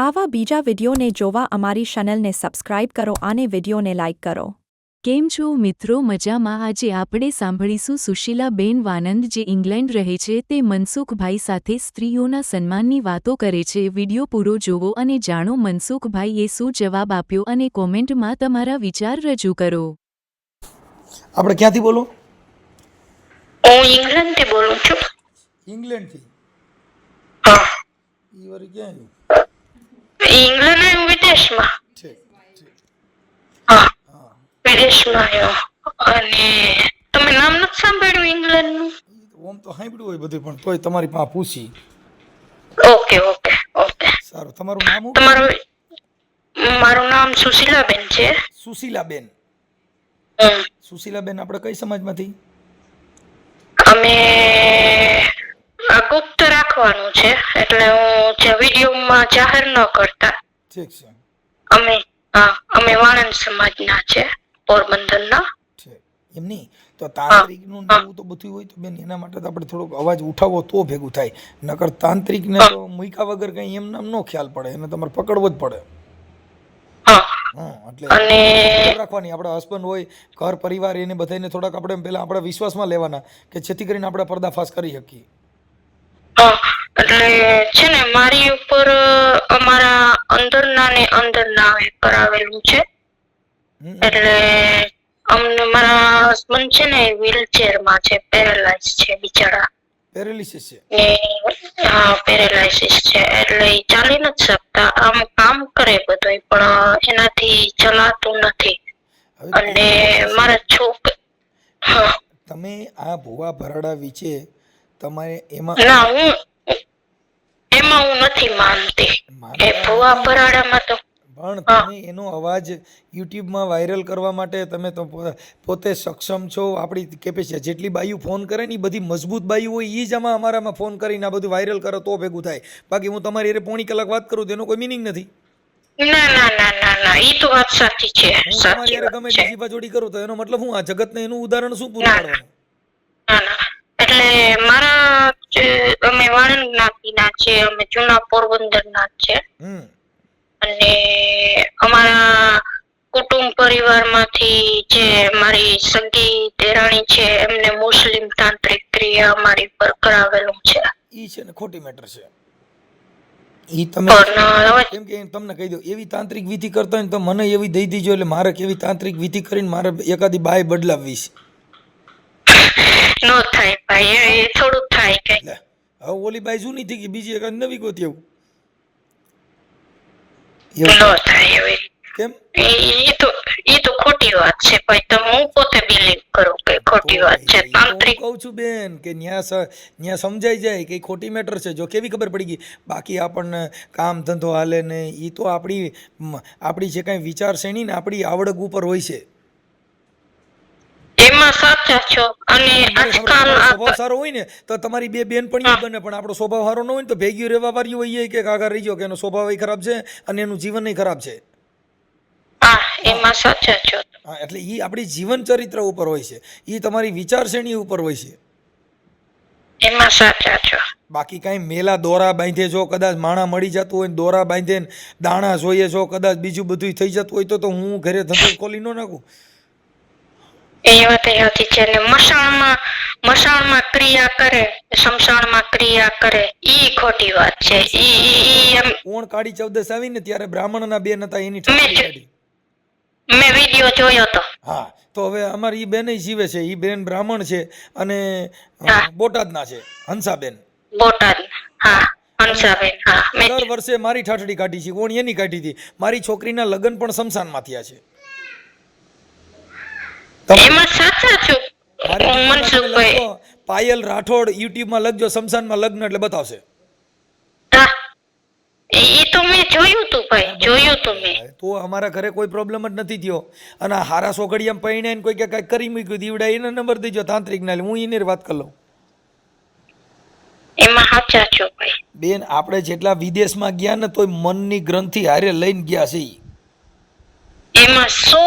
આવા બીજા વિડીયોને જોવા અમારી ચેનલને સબસ્ક્રાઇબ કરો અને વિડીયોને લાઇક કરો. કેમ છો મિત્રો? મજામાં? આજે આપણે સાંભળીશું સુશીલાબેન વાનંદ જે ઇંગ્લેન્ડ રહે છે તે મનસુખભાઈ સાથે સ્ત્રીઓના સન્માનની વાતો કરે છે. વીડિયો પૂરો જોવો અને જાણો મનસુખભાઈએ શું જવાબ આપ્યો અને કોમેન્ટમાં તમારા વિચાર રજૂ કરો. આપણે ક્યાંથી બોલો? હું ઇંગ્લેન્ડથી બોલું છું. ઇંગ્લેન્ડથી? હા. ઈ વર ક્યાં ઇંગ્લેન્ડ એમ વિદેશમાં હા. વિદેશમાં આવ્યો અને તમે નામ નથી સાંભળ્યું ઇંગ્લેન્ડનું ઓમ તો સાંભળ્યું હોય બધું પણ તોય તમારી પાસે પૂછી. Okay okay okay. સારું તમારું નામ શું? તમારું મારું નામ સુશીલાબેન છે. સુશીલાબેન. સુશીલાબેન આપણે કઈ સમાજમાંથી? અમે રાખવાનું છે. એટલે હું જે વિડીયોમાં જાહેર ન કરતા. ઠીક છે. અમે હા અમે વાણંદ સમાજના છે પોરબંદરના. એમ નહીં? તો તાંત્રિકનું ને એવું તો બધું હોય તો બેન એના માટે તો આપણે થોડોક અવાજ ઉઠાવવો તો ભેગું થાય. નકર તાંત્રિકને તો મૂક્યા વગર કંઈ એમ નામ નો ખ્યાલ પડે. એને તમારે પકડવો જ પડે. હા. એટલે અને રાખવાની. આપણા હસબન્ડ હોય ઘર પરિવાર એને બધાને થોડાક આપણે પહેલા આપણા વિશ્વાસમાં લેવાના કે જેથી કરીને આપણે પર્દાફાશ કરી શકીએ. એટલે છે ને મારી ઉપર અમારા અંદરના ને અંદરના ના કરાવેલું છે. એટલે અમને મારા હસબન્ડ છે ને વ્હીલચેરમાં છે પેરેલાઇઝ છે બિચારા. પેરેલિસિસ છે? એ હા પેરેલાઇસિસ છે. એટલે ચાલી નથી શકતા. આમ કામ કરે બધું પણ એનાથી ચલાતું નથી. અને મારા છોક હા. તમે આ ભુવા ભરાડા વિશે તમારે એમાં ના હું એમાં હું નથી માનતી. એ ભુવા પરાડામાં તો પણ તમે એનો અવાજ યુટ્યુબમાં વાયરલ કરવા માટે તમે તો પોતે સક્ષમ છો. આપણી કેપેસિટી જેટલી બાયું ફોન કરે ને એ બધી મજબૂત બાયું હોય એ જ આમાં અમારામાં ફોન કરીને આ બધું વાયરલ કરો તો ભેગું થાય. બાકી હું તમારી અરે પોણી કલાક વાત કરું તેનો એનો કોઈ મિનિંગ નથી. ના ના ના ના ના એ તો વાત સાચી છે. સાચી વાત તમે બીજી જીવાજોડી કરું તો એનો મતલબ હું આ જગતને એનું ઉદાહરણ શું પૂરું. પાડવાનું? ના ના. એટલે જે અમે વાણંદ જ્ઞાતિના છે અમે જૂના પોરબંદરના ના છે અને અમારા કુટુંબ પરિવારમાંથી જે મારી સગી દેરાણી છે એમને મુસ્લિમ તાંત્રિક ક્રિયા અમારી પર કરાવેલું છે. ઈ છે ને ખોટી મેટર છે. ઈ તમે કેમ કે તમને કહી દઉં એવી તાંત્રિક વિધિ કરતા હોય ને તો મને એવી દઈ દીજો એટલે મારે કેવી તાંત્રિક વિધિ કરીને મારે એકાદી બાય બદલાવવી છે. નો થાય ભાઈ એ- એ થોડું થાય કઈ હવે ઓલી બાઈ જૂની થઈ ગઈ બીજી એક નવી ગોતી એવું ન થાય એવી કેમ? એ તો એ તો ખોટી વાત છે ભાઈ તો હું પોતે બિલીવ કરું કે ખોટી વાત છે તાંત્રિક. કહું છું બેન કે ન્યા ન્યા સમજાઈ જાય કે ખોટી મેટર છે. જો કેવી ખબર પડી ગઈ? બાકી આપણને કામ ધંધો હાલે ને એ તો આપણી આપણી જે કાંઈ વિચારશ્રેણી ને આપણી આવડક ઉપર હોય છે. એમાં સાચા છો અને આજકાલ સ્વભાવ સારો હોય ને તો તમારી બે બેનપણીઓ બને પણ આપણો સ્વભાવ સારો ન હોય ને તો ભેગી રહેવા વાળી હોય કે કાકા રહી કે એનો સ્વભાવ ખરાબ છે અને એનું જીવન ખરાબ છે. હા એમાં સાચા છો. હા એટલે એ આપણી જીવન ચરિત્ર ઉપર હોય છે. એ તમારી વિચારશ્રેણી ઉપર હોય છે. એમાં સાચા છો. બાકી કાંઈ મેલા દોરા બાંધે જો કદાચ માણા મળી જતું હોય દોરા બાંધે દાણા જોઈએ જો કદાચ બીજું બધું થઈ જતું હોય તો તો હું ઘરે ધંધો ખોલી ન નાખું. છે મસાણમાં મસાણમાં ક્રિયા કરે સમસાણમાં ક્રિયા કરે ઈ ખોટી વાત છે. ઈ ઈ- એમ કોણ કાળી ચૌદસ આવી ને ત્યારે બ્રાહ્મણના બેન હતા એની ઠાકરી મેં વીડિયો જોયો તો. હા તો હવે અમારી ઈ બેન જીવે છે ઈ બેન બ્રાહ્મણ છે અને. બોટાદના છે હંસાબેન. બોટાદ હા હા દર વર્ષે મારી ઠાઠડી કાઢી છે કોણ એની કાઢી હતી? મારી છોકરીના લગ્ન પણ શમશાનમાં થયા છે. એમાં સાચા છો. મારી દીકરીના તમે મનસુખભાઈ પાયલ રાઠોડ યુટ્યુબમાં લખજો સમસાનમાં લગ્ન એટલે બતાવશે. એ તો મેં જોયું તું ભાઈ જોયું તું મેં. તો અમારા ઘરે કોઈ પ્રોબ્લેમ જ નથી થયો. અને હારા સોગડિયામાં પૈણે કોઈ કે કાંઈક કરી મૂક્યું દીવડા એને નંબર દેજો તાંત્રિક ના હું એને વાત કરી લઉં. એમાં સાચા છો ભાઈ. બેન આપણે જેટલા વિદેશમાં ગયા ને તોય મનની ગ્રંથિ હારે લઈને ગયા છે એમાં સો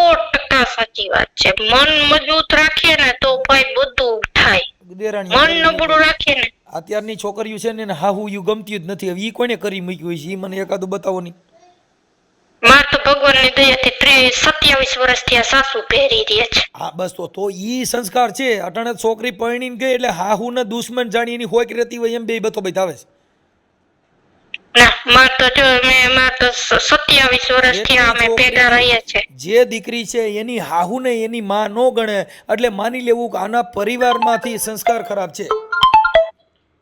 ટકા સાચી વાત છે. મન મજબૂત રાખીએ ને તો ભાઈ બધું થાય. મન નબળું રાખીએ ને. અત્યારની છોકરીઓ છે ને હા હું યુ ગમતી જ નથી. હવે ઈ કોને કરી મૂક્યું હોય છે? ઈ મને એકાદું બતાવો નહીં ભગવાનની દયાથી ત્રીસ સત્યાવીસ વર્ષથી આ સાસુ પહેરી રહી છે. હા બસ તો તો ઈ સંસ્કાર છે. અટાણે છોકરી પરણીને ગઈ એટલે હાહુ ને દુશ્મન જાણી એની હોક રહેતી હોય એમ બે બતો બતાવે છે. ના માર તો જો દીકરી છે એની હાહુ ને એની માં નો ગણે એટલે માની લેવું કે આના પરિવારમાંથી સંસ્કાર ખરાબ છે.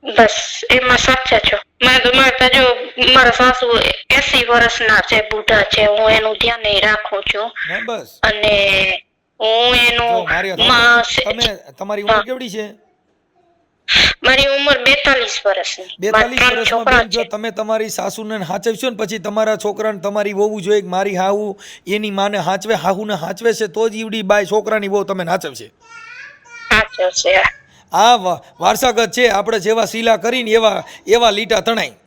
બસ એમાં સાચા છો. મારે જો મારા સાસુ એસી વર્ષના છે બુઢા છે હું એનું ધ્યાન રાખું છું. બસ. અને હું એનું તમારી ઉંમર કેવડી છે? મારી ઉંમર બેતાલીસ વર્ષની બેતાલીસ વર્ષમાં જો તમે તમારી સાસુને હાચવશો ને પછી તમારા છોકરાને તમારી વહુ જોઈએ મારી હાહુ એની માને હાચવે હાહુને હાચવે છે તો જ ઈવડી બાય છોકરાની વહુ તમે હાચવશે. સાચો છે આ વારસાગત છે આપણે જેવા શીલા કરીને એવા એવા લીટા તણાય.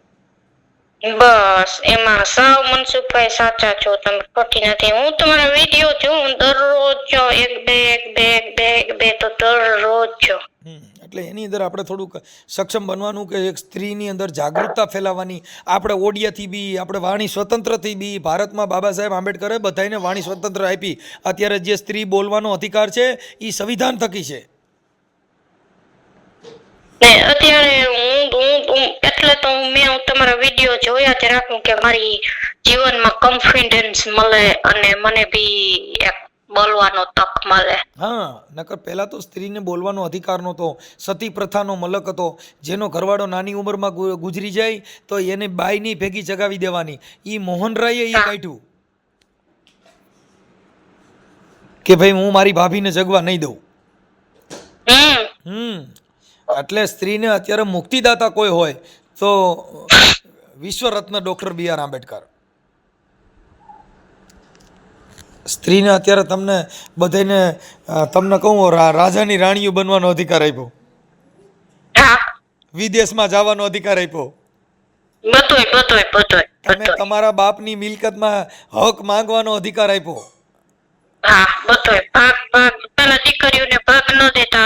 બસ, એમાં સાવ મનસુખભાઈ સાચા છો તમે, ખોટી નથી. હું તમારા વીડિયો જોઉં દરરોજ જો, એક બે એક બે એક બે એક બે તો દરરોજ જો. એટલે એની અંદર આપણે થોડુંક સક્ષમ બનવાનું કે એક સ્ત્રીની અંદર જાગૃતતા ફેલાવવાની. આપણે ઓડિયાથી બી, આપણે વાણી સ્વતંત્રથી બી, ભારતમાં બાબા સાહેબ આંબેડકરે બધાને વાણી સ્વતંત્ર આપી. અત્યારે જે સ્ત્રી બોલવાનો અધિકાર છે એ સંવિધાન થકી છે. ને અત્યારે હું હું એટલે તો મેં તમારા વીડિયો જોયા જ રાખું કે મારી જીવનમાં કોન્ફિડન્સ મળે અને મને બી એક બોલવાનો તક મળે. હા નકર પહેલા તો સ્ત્રીને બોલવાનો અધિકાર નહોતો. સતી પ્રથાનો મલક હતો. જેનો ઘરવાળો નાની ઉંમરમાં ગુજરી જાય તો એને બાઈની ભેગી જગાવી દેવાની. એ મોહનરાયે એ કાઢ્યું. કે ભાઈ હું મારી ભાભીને જગવા નહીં દઉં. હમ. એટલે સ્ત્રીને અત્યારે મુક્તિદાતા કોઈ હોય તો વિશ્વરત્ન ડૉક્ટર બી આર આંબેડકર. સ્ત્રીને અત્યારે તમને બધાને તમને કહું રાજાની રાણીઓ બનવાનો અધિકાર આપ્યો. વિદેશમાં જવાનો અધિકાર આપ્યો. તમે તમારા બાપની મિલકતમાં હક માંગવાનો અધિકાર આપ્યો. દીકરીઓને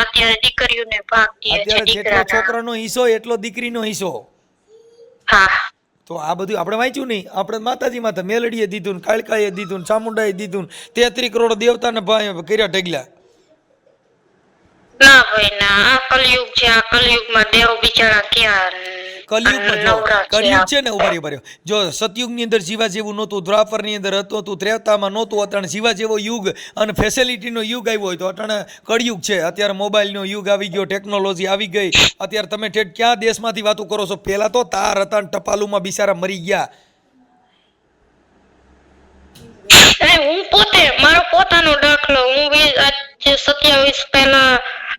અત્યારે દીકરીઓને ભાગ દે છે અત્યારે જેટલો દીકરાના. છોકરાનો હિસ્સો એટલો દીકરીનો હિસ્સો. હા. તો આ બધું આપણે વાંચ્યું નહીં. આપણે માતાજી માતા મેલડીએ દીધું ને કાળકાએ દીધું ને ચામુંડાએ દીધું ને તેત્રી કરોડ દેવતાને ભાઈ કર્યા ઢગલા. ના ભાઈ ના. આ કલયુગ છે આ કલયુગમાં દેવ બિચારા ક્યાં કલયુગમાં જો કલયુગ છે ને ઉભારી ઉભારી જો સતયુગની અંદર જીવા જેવું નહોતું દ્વાપરની અંદર હતું હતું ત્રેતામાં નહોતું અટાણે જીવા જેવો યુગ અને ફેસિલિટીનો યુગ આવ્યો હોય તો અટાણે કળયુગ છે. અત્યારે મોબાઈલનો યુગ આવી ગયો ટેકનોલોજી આવી ગઈ. અત્યારે તમે ઠેઠ ક્યાં દેશમાંથી વાતો કરો છો? પહેલાં તો તાર હતા ટપાલુ ટપાલુમાં બિચારા મરી ગયા. હું પોતે મારો પોતાનો દાખલો હું સત્યાવીસ પહેલા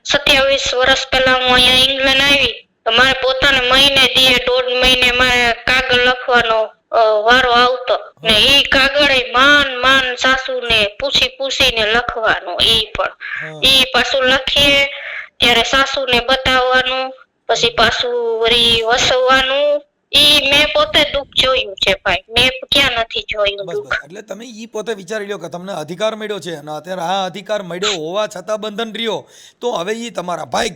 સત્યાવીસ વર્ષ પહેલા હું અહીંયા ઇંગ્લેન્ડ આવી. તો મારે પોતાને મહિને દીએ દોઢ મહિને મારે કાગળ લખવાનો વારો આવતો. ને એ કાગળ માન માન સાસુને પૂછી પૂછીને લખવાનું એ પણ. ઈ પાછું લખીએ ત્યારે સાસુને બતાવવાનું પછી પાછું વળી વસવવાનું ઈ મેં પોતે દુઃખ જોયું છે ભાઈ. મેં ક્યાં નથી જોયું બસ દુઃખ? બસ એટલે તમે ઈ પોતે વિચારી લો કે તમને અધિકાર મળ્યો છે અને અત્યારે આ અધિકાર મળ્યો હોવા છતાં બંધન રહ્યો. તો હવે ઈ તમારા ભાઈ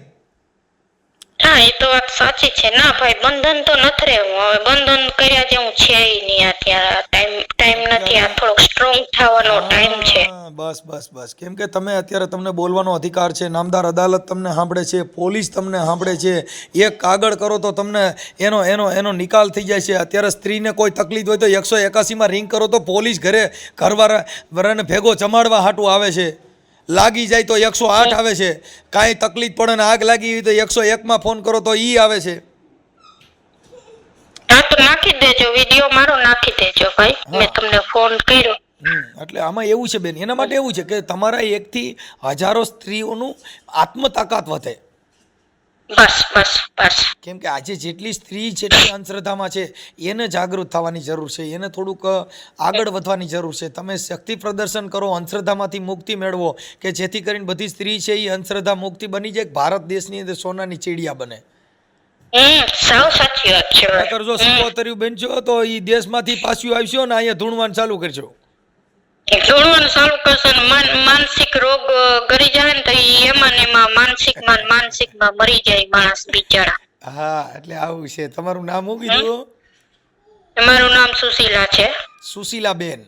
હા એ તો વાત સાચી છે. ના ભાઈ બંધન તો નથી રહેવું. હવે બંધન કર્યા જેવું છે નહીં અત્યારે. ટાઈમ ટાઈમ નથી. આ થોડોક સ્ટ્રોંગ થવાનો ટાઈમ છે. બસ બસ બસ. કેમ કે તમે અત્યારે તમને બોલવાનો અધિકાર છે. નામદાર અદાલત તમને સાંભળે છે. પોલીસ તમને સાંભળે છે. એક કાગળ કરો તો તમને એનો એનો એનો નિકાલ થઈ જાય છે. અત્યારે સ્ત્રીને કોઈ તકલીફ હોય તો એકસો એકાસીમાં રિંગ કરો તો પોલીસ ઘરે ઘરવાળા વરાને ભેગો જમાડવા હાટું આવે છે. લાગી જાય તો એકસો આઠ આવે છે. કાંઈ તકલીફ પડે ને આગ લાગી હોય તો એકસો એકમાં ફોન કરો તો ઈ આવે છે. હા તો નાખી દેજો વીડિયો મારો નાખી દેજો ભાઈ. મેં તમને ફોન કર્યો. એટલે આમાં એવું છે બેન એના માટે એવું છે કે તમારા એકથી હજારો સ્ત્રીઓનું આત્મતાકાત વધે. બસ બસ બસ. કેમ કે આજે જેટલી સ્ત્રી જેટલી અંધશ્રદ્ધામાં છે એને જાગૃત થવાની જરૂર છે એને થોડુંક આગળ વધવાની જરૂર છે. તમે શક્તિ પ્રદર્શન કરો અંધશ્રદ્ધામાંથી મુક્તિ મેળવો કે જેથી કરીને બધી સ્ત્રી છે એ અંધશ્રદ્ધા મુક્તિ બની જાય ભારત દેશની અંદર સોનાની ચીડિયા બને. સાવ સાચી વાત છે. ભાઈ. નકર જો સિકોતર્યું બનશો તો એ દેશમાંથી પાછું આવશો ને અહીંયા ધૂણવાનું ચાલુ કરશો જોડવાનું ચાલુ કરશો ને માનસિક રોગ ગરી જાય ને તો એમાં એમાં માનસિકમાં માનસિકમાં મરી જાય માણસ બિચારા. હા એટલે આવું છે. તમારું નામ શું કીધું? તમારું નામ સુશીલા છે. સુશીલાબેન.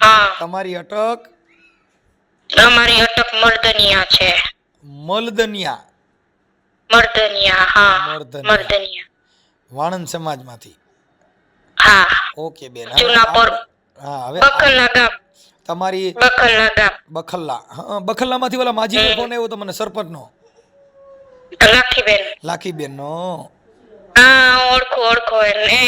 હા. તમારી અટક? અમારી અટક મર્દનિયા છે. મલદનિયા મર્દનિયા હા. મર્દનિયા. મર્દનિયા. વાણંદ સમાજમાંથી. હા. ઓકે બેન. જુનાપોર હા હવે ગામ. તમારી બખલ્લા ગામ. બખલ્લા બખલ્લામાંથી ઓલા માજીનો ફોન આવ્યો તો મને સરપંચનો. લાખીબેન. હા ઓળખું ઓળખું એ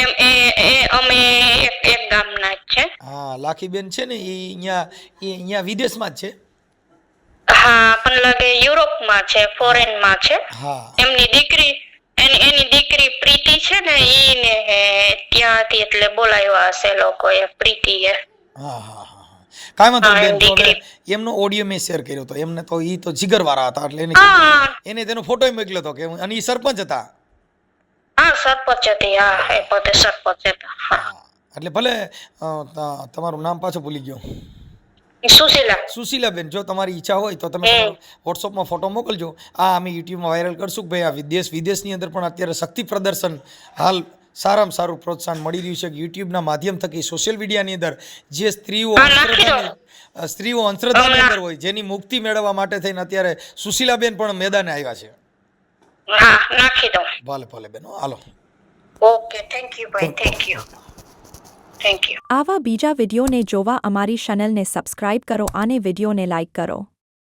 એમ એ એ અમે એક એક ગામના જ છે. હા લાખીબેન છે ને એ અહીંયા એ અહીંયા વિદેશમાં જ છે? હા પણ લાગે યુરોપમાં છે ફોરેનમાં છે. હા. એમની દીકરી એની એની દીકરી પ્રીતિ છે ને ઈ ને હે ત્યાંથી એટલે બોલાવ્યા હશે લોકોએ પ્રીતિએ. હા હા હા કાંઈ વાંધો બેન તો એમનો ઓડિયો મેં શેર કર્યો હતો એમને તો એ તો જીગરવાળા હતા એટલે એને એને તેનો ફોટો મોકલ્યો હતો કે અને ઈ સરપંચ હતા. હા સરપંચ હતી હા એ પોતે સરપંચ હતા હા. એટલે ભલે તમારું નામ પાછું ભૂલી ગયો. સુશીલાબેન જો તમારી ઈચ્છા હોય તો તમે વોટ્સઅપમાં ફોટો મોકલજો. આ અમે યુટ્યુબમાં વાયરલ કરશું કે ભાઈ આ વિદેશ વિદેશની અંદર પણ અત્યારે શક્તિ પ્રદર્શન હાલ સારામાં સારું પ્રોત્સાહન મળી રહ્યું છે કે યુટ્યુબના માધ્યમ થકી સોશિયલ મીડિયાની અંદર જે સ્ત્રીઓ સ્ત્રીઓ અંશ્રદ્ધાની અંદર હોય જેની મુક્તિ મેળવવા માટે થઈને અત્યારે સુશીલાબેન પણ મેદાને આવ્યા છે. ભલે ભલે બેન હાલો. ઓકે થેન્ક યુ ભાઈ થેન્ક યુ થેન્ક યુ આવા બીજા વિડીયોને જોવા અમારી ચેનલને સબસ્ક્રાઇબ કરો અને વિડીયોને લાઇક કરો.